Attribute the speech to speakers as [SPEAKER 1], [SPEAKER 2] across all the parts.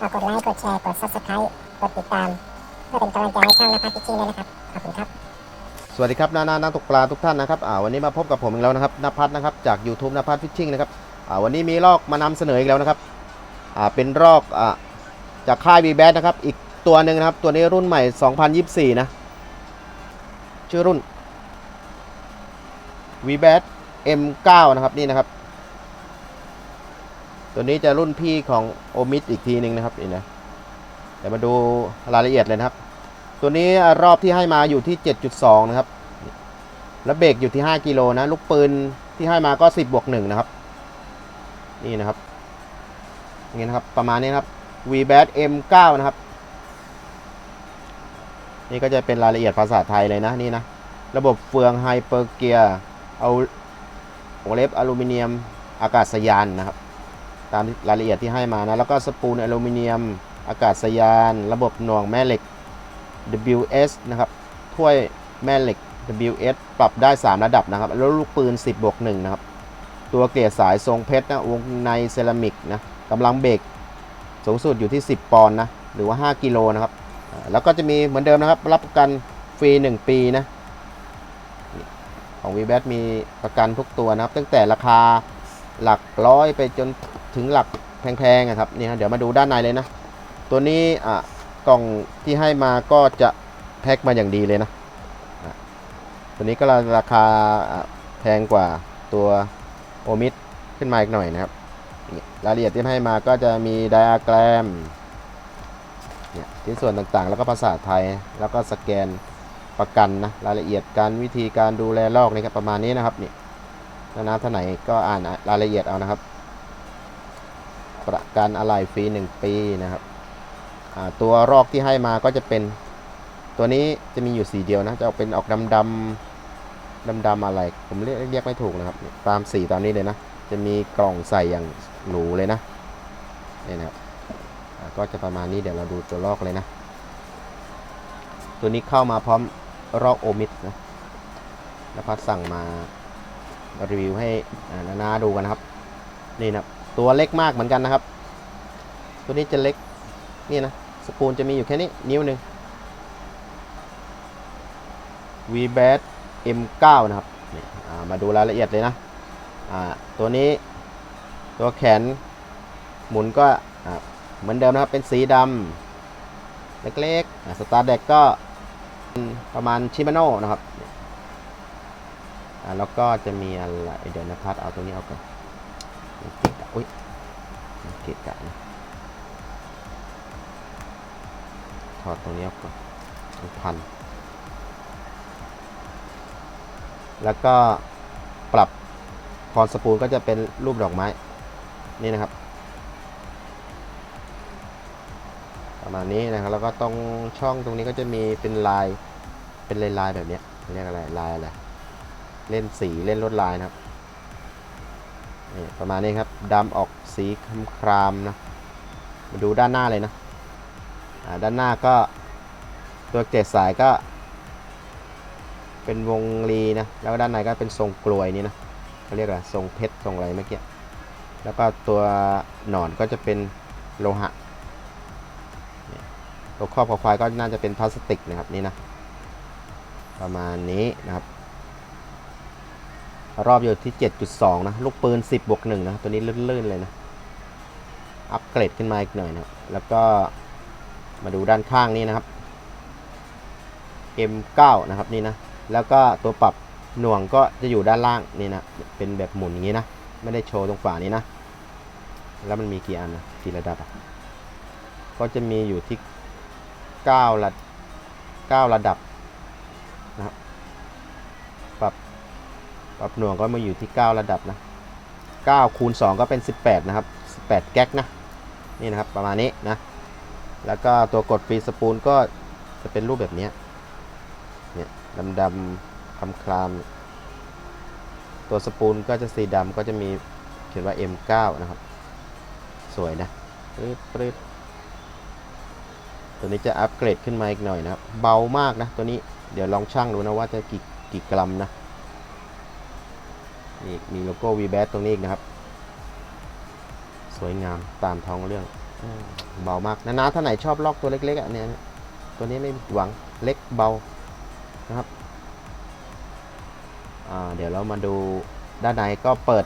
[SPEAKER 1] ฝากกดไลค์ กดแชร์ กด subscribe กดติดตาม เพื่อเป็นกำลังใจให้ช่องนภัสพิชชิ่งด้วยนะครับ ขอบคุณครับ
[SPEAKER 2] สวัสดีครับน้านานักตกปลาทุกท่านนะครับอ่าวันนี้มาพบกับผมอีกแล้วนะครับนภัสนะครับจาก YouTube นภัสฟิชชิ่งนะครับอ่าวันนี้มีลอกมานำเสนออีกแล้วนะครับอ่าเป็นลอกอ่าจากค่าย v b a t นะครับ อีกตัวหนึ่งนะครับ ตัวนี้รุ่นใหม่ 2024 นะ ชื่อรุ่น v b a t M9 นะครับนี่นะครับ ตัวนี้จะรุ่นพี่ของโอมิดอีกทีหนึ่งนะครับนี่นะเดี๋ยวมาดูรายละเอียดเลยนะครับ ตัวนี้รอบที่ให้มาอยู่ที่ 7.2 นะครับ แล้วเบรกอยู่ที่ 5 กิโลนะ ลูกปืนที่ให้มาก็ 10บวก1นะครับ นี่นะครับอย่างนี้นะครับ ประมาณนี้นะครับ v b a t M9 นะครับ นี่ก็จะเป็นรายละเอียดภาษาไทยเลยนะนี่นะ ระบบเฟืองไฮเปอร์เกียร์เอาโอเล็บอลูมิเนียมอากาศยานนะครับ ตามรายละเอียดที่ให้มานะ แล้วก็สปูลอลูมิเนียม อากาศยาน ระบบหน่วงแม่เหล็ก WS นะครับถ้วยแม่เหล็ก WS ปรับได้ 3 ระดับนะครับ แล้วลูกปืน 10บวก1นะครับ ตัวเกลียดสายทรงเพชรนะ วงในเซรามิกนะกำลังเบรกสูงสุดอยู่ที่ 10 ปอนด์นะ หรือว่า 5 กิโลนะครับ แล้วก็จะมีเหมือนเดิมนะครับ รับประกันฟรี 1 ปีนะ ของ v b a t มีประกันทุกตัวนะครับ ตั้งแต่ราคาหลักร้อยไปจน ถึงหลักแพงๆนะครับนี่นะเดี๋ยวมาดูด้านในเลยนะ ตัวนี้อะกล่องที่ให้มาก็จะแพ็คมาอย่างดีเลยนะตัวนี้ก็ราคาแพงกว่าตัวโอมิดขึ้นมาอีกหน่อยนะครับนี่รายละเอียดที่ให้มาก็จะมีไดอะแกรมเนี่ยชิ้นส่วนต่างๆ แล้วก็ภาษาไทยแล้วก็สแกนประกันนะรายละเอียดการวิธีการดูแลลอกนี่ครับประมาณนี้นะครับนี่ถ้านะท่านไหนก็อ่านรายละเอียดเอานะครับ ประกันอะไหล่ฟรี 1 ปีนะครับตัวรอกที่ให้มาก็จะเป็นตัวนี้จะมีอยู่สีเดียวนะ จะออกเป็นออกดำดำดำดำอะไร ผมเรียกเรียกไม่ถูกนะครับ ตามสีตามนี้เลยนะ จะมีกล่องใส่อย่างหรูเลยนะนี่นะครับก็จะประมาณนี้เดี๋ยวเราดูตัวลอกเลยนะ ตัวนี้เข้ามาพร้อมรอกโอมิดนะนภัสสั่งมารีวิวให้อ่านาดูกันนะครับ นี่นะครับ ตัวเล็กมากเหมือนกันนะครับ ตัวนี้จะเล็กนี่นะสปูลจะมีอยู่แค่นี้นิ้วหนึ่ง v b a t M9 นะครับามาดูรายละเอียดเลยนะตัวนี้ตัวแขนหมุนก็เหมือนเดิมนะครับเป็นสีดำเล็กๆสตาร์เด็กก็ประมาณชิมาโน่นะครับแล้วก็จะมีอะไรเดี๋ยวนะครับเอาตัวนี้เอาก่อน อุ้ยเกะกะนะถอดตรงนี้ออกก่อนมันพัน แล้วก็ปรับคอนสปูลก็จะเป็นรูปดอกไม้ นี่นะครับ ประมาณนี้นะครับ แล้วก็ตรงช่องตรงนี้ก็จะมีเป็นลาย เป็นลายลายแบบนี้เรียกอะไร ลายอะไร เล่นสี เล่นลวดลายนะครับ นี่ประมาณนี้ครับดำออกสีครามๆนะ มาดูด้านหน้าเลยนะด้านหน้าก็ตัวเจ็ดสายก็ เป็นวงรีนะ แล้วด้านในก็เป็นทรงกลวยนี่นะเขาเรียกอะไรทรงเพชรทรงอะไรเมื่อกี้แล้วก็ตัวหนอนก็จะเป็นโลหะตัวครอบขอควายก็น่าจะเป็นพลาสติกนะครับนี่นะประมาณนี้นะครับ รอบอยู่ที่ 7.2 นะ ลูกปืน 10บวก1นะ ตัวนี้ลื่นๆเลยนะ อัปเกรดขึ้นมาอีกหน่อยนะ แล้วก็มาดูด้านข้างนี้นะครับ M9 นะครับนี่นะ แล้วก็ตัวปรับหน่วงก็จะอยู่ด้านล่างนี่นะ เป็นแบบหมุนอย่างนี้นะ ไม่ได้โชว์ตรงฝานี้นะ แล้วมันมีกี่อันนะ กี่ระดับอะก็จะมีอยู่ที่ 9 ระ9ระดับ ปรับหน่วงก็มาอยู่ที่ 9 ระดับนะ9คูณ2ก็เป็น 18 นะครับ 18 แก๊กนะ นี่นะครับประมาณนี้นะ แล้วก็ตัวกดฟรีสปูลก็จะเป็นรูปแบบนี้ เนี่ยดำๆคำคลาม ตัวสปูลก็จะสีดำก็จะมีเขียนว่า M9 นะครับ สวยนะปรึ๊ดปรึ๊ดตัวนี้จะอัปเกรดขึ้นมาอีกหน่อยนะครับ เบามากนะตัวนี้ เดี๋ยวลองชั่งดูนะว่าจะกี่กี่กรัมนะ นี่มีโลโก้ v b a t ตรงนี้อีกนะครับ สวยงามตามท้องเรื่องอืมเบามากนะนะถ้าไหนชอบลอกตัวเล็กๆอะเนี่ยตัวนี้ไม่ผิดหวังเล็กเบานะครับอ่าเดี๋ยวเรามาดูด้านในก็เปิด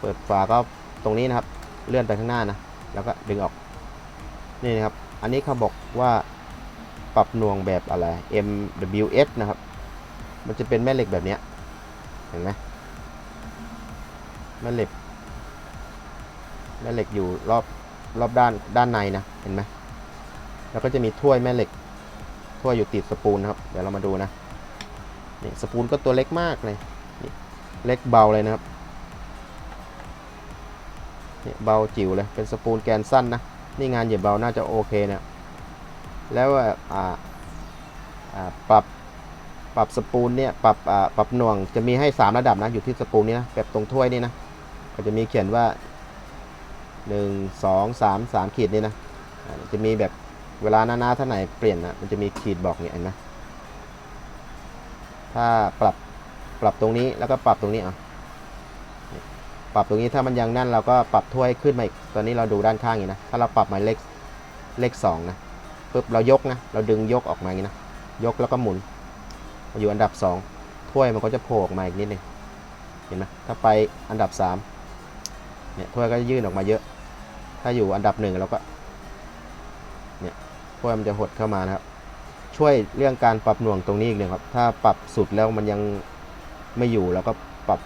[SPEAKER 2] เปิดฝาก็ตรงนี้นะครับ เลื่อนไปข้างหน้านะ แล้วก็ดึงออก นี่นะครับ อันนี้เขาบอกว่าปรับหน่วงแบบอะไร MWS นะครับ มันจะเป็นแม่เหล็กแบบเนี้ยเห็นไหมแม่เหล็กแม่เหล็กอยู่รอบรอบด้านด้านในนะเห็นไหมแล้วก็จะมีถ้วยแม่เหล็กถ้วยอยู่ติดสปูลนะครับ เดี๋ยวเรามาดูนะนี่สปูลก็ตัวเล็กมากเลยนี่เล็กเบาเลยนะครับนี่เบาจิ๋วเลยเป็นสปูลแกนสั้นนะนี่งานเหยียบเบาน่าจะโอเคเนี่ยแล้วอะอ่าอ่าปรับ ปรับสปูลเนี่ยปรับอ่าปรับหน่วงจะมีให้ 3 ระดับนะอยู่ที่สปูลนี้นะแบบตรงถ้วยนี่นะก็จะมีเขียนว่า 1 2 3 3ขีดนี่นะจะมีแบบเวลาหน้าๆถ้าไหนเปลี่ยนนะมันจะมีขีดบอกเนี่ยนไหมถ้าปรับปรับตรงนี้แล้วก็ปรับตรงนี้อะปรับตรงนี้ถ้ามันยังนั่นเราก็ปรับถ้วยขึ้นมาอีกตอนนี้เราดูด้านข้างอย่างนี้นะถ้าเราปรับหมายเลขเลขสองนะปุ๊บเรายกนะเราดึงยกออกมาอย่างนี้นะยกแล้วก็หมุน อยู่อันดับสองถ้วยมันก็จะโผล่ออกมาอีกนิดหนึงเห็นไหมถ้าไปอันดับสามเนี่ยถ้วยก็จะยื่นออกมาเยอะ ถ้าอยู่อันดับหนึ่งเราก็เนี่ยถ้วยมันจะหดเข้ามานะครับ ช่วยเรื่องการปรับหน่วงตรงนี้อีกหนึ่งครับ ถ้าปรับสุดแล้วมันยังไม่อยู่เราก็ปรับ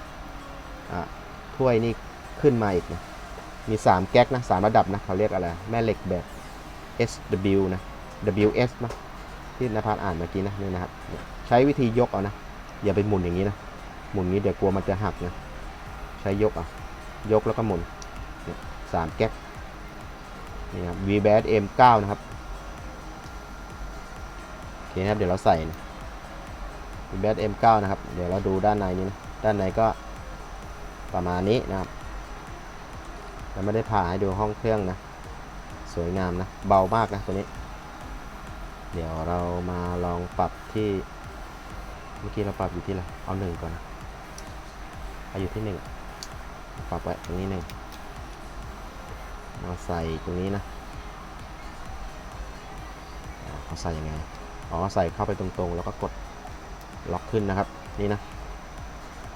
[SPEAKER 2] อ่าถ้วยนี่ขึ้นมาอีกนะมี 3 แก๊กนะสามระดับนะเขาเรียกอะไร แม่เหล็กแบบ SW นะ WS นะที่นภัสอ่านเมื่อกี้นะนี่นะครับ ใช้วิธียกเอานะ อย่าไปหมุนอย่างนี้นะ หมุนนี้เดี๋ยวกลัวมันจะหักนะ ใช้ยกเอายกแล้วก็หมุนสามแก๊กนี่ครับ v b a s M9 นะครับโอเคนะครับ เดี๋ยวเราใส่นะ v b a s M9 นะครับ เดี๋ยวเราดูด้านในนี้นะ ด้านในก็ประมาณนี้นะครับเราไม่ได้ผ่าให้ดูห้องเครื่องนะ สวยงามนะ เบามากนะตัวนี้ เดี๋ยวเรามาลองปรับที่ เมื่อกี้เราปรับอยู่ที่อะไรเอาหนึ่งก่อนนะเอาอยู่ที่หนึ่งปรับไว้ตรงนี้หนึ่งเราใส่ตรงนี้นะอ่าเขาใส่ยังไงอ๋อใส่เข้าไปตรงๆ แล้วก็กดล็อกขึ้นนะครับนี่นะ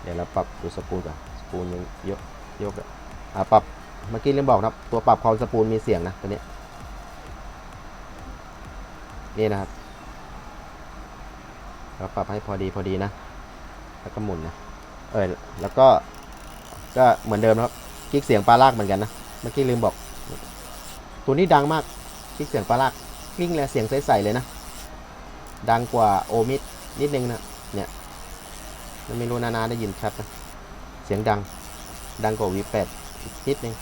[SPEAKER 2] เดี๋ยวเราปรับดูสปูลก่อนสปูลยังยกยกอะอ่าปรับเมื่อกี้ลืมบอกนะครับตัวปรับความสปูลมีเสียงนะตัวนี้นี่นะครับ เราปรับให้พอดีพอดีนะ แล้วก็หมุนนะ เออแล้วก็ ก็เหมือนเดิมครับ คลิกเสียงปลาลากเหมือนกันนะ เมื่อกี้ลืมบอก ตัวนี้ดังมาก คลิกเสียงปลาลากวิ่งเลยเสียงใสๆเลยนะ ดังกว่าโอมิดนิดนึงนะ เนี่ยไม่รู้นานาได้ยินชัดนะ เสียงดัง ดังกว่า V8 อีกนิดนึง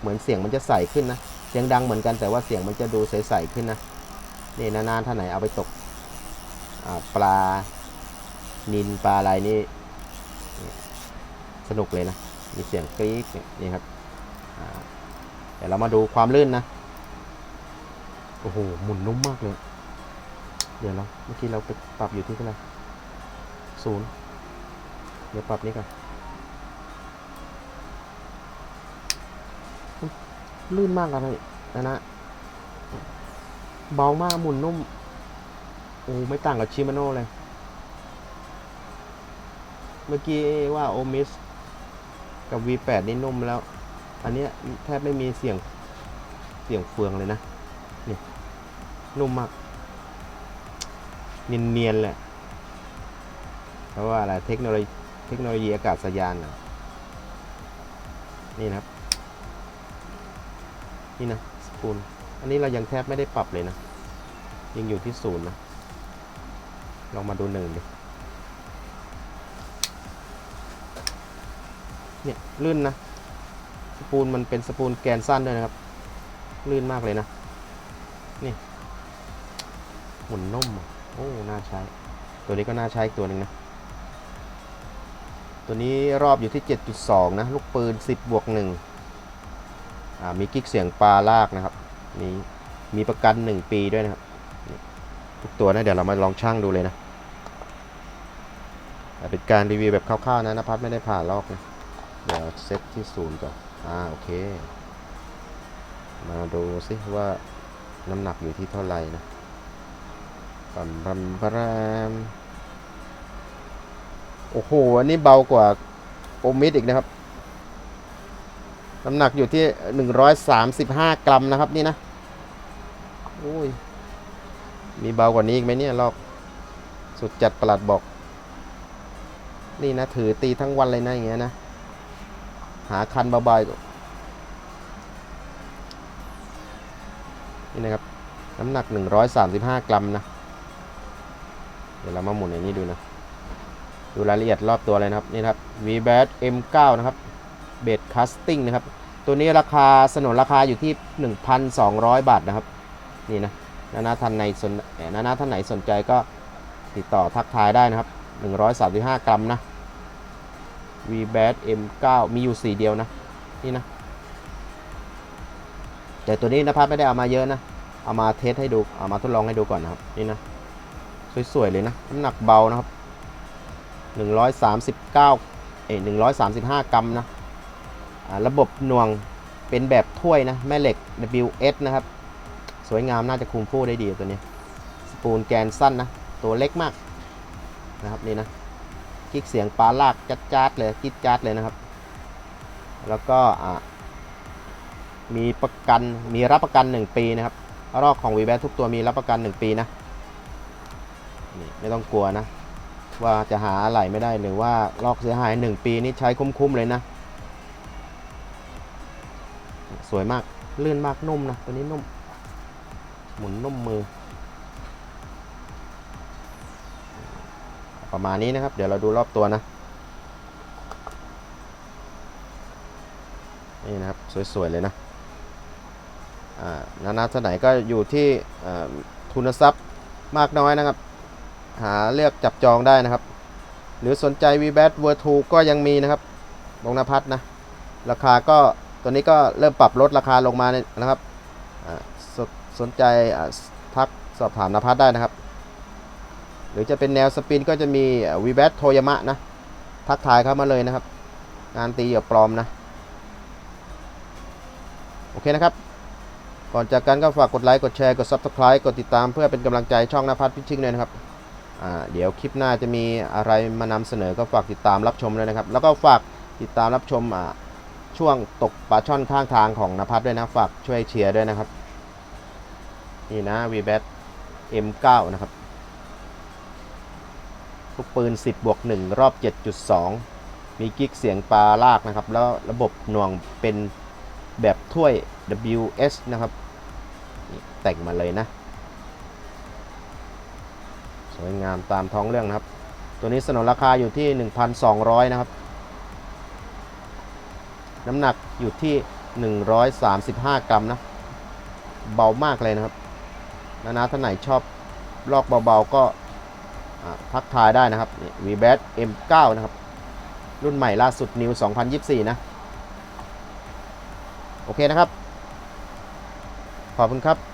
[SPEAKER 2] เหมือนเสียงมันจะใสขึ้นนะ เสียงดังเหมือนกันแต่ว่าเสียงมันจะดูใสๆขึ้นนะ นี่นานๆท่านไหนเอาไปตก ปลา นินปลาอะไรนี่ สนุกเลยนะ มีเสียงกรี๊ดนี่ครับเดี๋ยวเรามาดูความลื่นนะ โอ้โห หมุนนุ่มมากเลย เดี๋ยวเราเมื่อกี้เราไปปรับอยู่ที่เท่าไหร่ศูนย์เดี๋ยวปรับนี้ก่อนลื่นมากอะนะนะนะ เบามากหมุนนุ่ม อ้ไม่ต่างกับชิมาโน่เลย เมื่อกี้ว่าโอมิสกับ V8 นี่นุ่มแล้ว อันนี้แทบไม่มีเสียงเสียงเฟืองเลยนะ นี่ นุ่มมาก เนียนๆแหละเพราะว่าอะไรเทคโนโลยีเทคโนโลยีอากาศยานนะนี่นะครับ นี่นะสปูลอันนี้เรายังแทบไม่ได้ปรับเลยนะ ยังอยู่ที่ศูนย์นะ ลองมาดูหนึ่งดิเนี่ยลื่นนะ สปูลมันเป็นสปูลแกนสั้นด้วยนะครับ ลื่นมากเลยนะ นี่ หมุนนุ่ม โอ้ น่าใช้ ตัวนี้ก็น่าใช้อีกตัวหนึ่งนะ ตัวนี้รอบอยู่ที่ 7.2 นะ ลูกปืน 10 บวก1อ่ามีกิ๊กเสียงปลาลากนะครับมีมีประกัน 1 ปีด้วยนะครับ ทุกตัวนะเดี๋ยวเรามาลองช่างดูเลยนะเป็นการรีวิวแบบคร่าวๆนะนภัทรไม่ได้ผ่าลอกนะเดี๋ยวเซตที่ศูนย์ก่อนอ่าโอเค มาดูสิว่าน้ำหนักอยู่ที่เท่าไหร่นะปัมปัมปะรามโอ้โห อันนี้เบากว่าโอมิดอีกนะครับ น้ำหนักอยู่ที่ 135 กรัมนะครับนี่นะ โอ้ย มีเบากว่านี้อีกไหมเนี่ยลอก สุดจัดประหลัดบอก นี่นะถือตีทั้งวันเลยนะอย่างเงี้ยนะ หาคันเบาๆนี่นะครับ น้ำหนัก 135 กรัมนะ เดี๋ยวเรามาหมุนในนี้ดูนะ ดูรายละเอียดรอบตัวเลยนะครับ นี่ครับ v b a t M9 นะครับ เบดคัสติ้งนะครับ ตัวนี้ราคาสนนราคาอยู่ที่ 1,200 บาทนะครับ นี่นะ นานาท่านในสนนานาท่านไหนสนใจก็ติดต่อทักทายได้นะครับ 135 กรัมนะ v b a t M9 มีอยู่สีเดียวนะ นี่นะ แต่ตัวนี้นภัสไม่ได้เอามาเยอะนะ เอามาเทสให้ดู เอามาทดลองให้ดูก่อนนะครับ นี่นะ สวยๆ เลยนะ น้ำหนักเบานะครับ 139 เอ้ย135 กรัมนะอ่าระบบหน่วงเป็นแบบถ้วยนะ แม่เหล็ก WS นะครับ สวยงามน่าจะคุมผู้ได้ดีตัวนี้สปูลแกนสั้นนะ ตัวเล็กมากนะครับนี่นะคลิกเสียงปลาลากจัดจัดเลยกิ๊ดจัดเลยนะครับ แล้วก็มีประกันมีรับประกัน 1 ปีนะครับรอกของ v b a t ทุกตัวมีรับประกัน 1 ปีนะนี่ไม่ต้องกลัวนะ ว่าจะหาอะไรไม่ได้หรือว่าลอกเสียหาย 1 ปีนี่ใช้คุ้มๆเลยนะ สวยมากลื่นมากนุ่มนะตัวนี้นุ่ม หมุนนุ่มมือ ประมาณนี้นะครับ เดี๋ยวเราดูรอบตัวนะ นี่นะครับ สวย ๆ เลยนะนานาทไหนก็อยู่ที่ทุนทรัพย์มากน้อยนะครับ หาเลือกจับจองได้นะครับ หรือสนใจ v b a t v e r 2ก็ยังมีนะครับบงนพัฒน์นะ ราคาก็ตัวนี้ก็เริ่มปรับลดราคาลงมานะครับ สนใจทักสอบถามนภัทรได้นะครับ หรือจะเป็นแนวสปินก็จะมีวีแบทโทยามะนะ ทักทายเข้ามาเลยนะครับ งานตีเหยื่อปลอมนะ โอเคนะครับ ก่อนจากกันก็ฝากกดไลค์ กดแชร์ กด Subscribe กดติดตามเพื่อเป็นกำลังใจช่องนภัทรพิชิงด้วยนะครับเดี๋ยวคลิปหน้าจะมีอะไรมานำเสนอก็ฝากติดตามรับชมเลยนะครับ แล้วก็ฝากติดตามรับชมช่วงตกปลาช่อนข้างทางของนภัทรด้วยนะ ฝากช่วยเชียร์ด้วยนะครับ นี่นะ v b a t M9 นะครับลูกปืน 10 บวก 1 รอบ 7.2 มีกิ๊กเสียงปลาลากนะครับ แล้วระบบหน่วงเป็นแบบถ้วย WS นะครับ แต่งมาเลยนะ สวยงามตามท้องเรื่องนะครับ ตัวนี้สนนราคาอยู่ที่ 1,200 นะครับ น้ำหนักอยู่ที่ 135 กรัมนะ เบามากเลยนะครับ นะนะท่านไหนชอบลอกเบาๆก็ทักทายได้นะครับนี่ v b a t M9 นะครับ รุ่นใหม่ล่าสุดนิว 2024 นะ โอเคนะครับ ขอบคุณครับ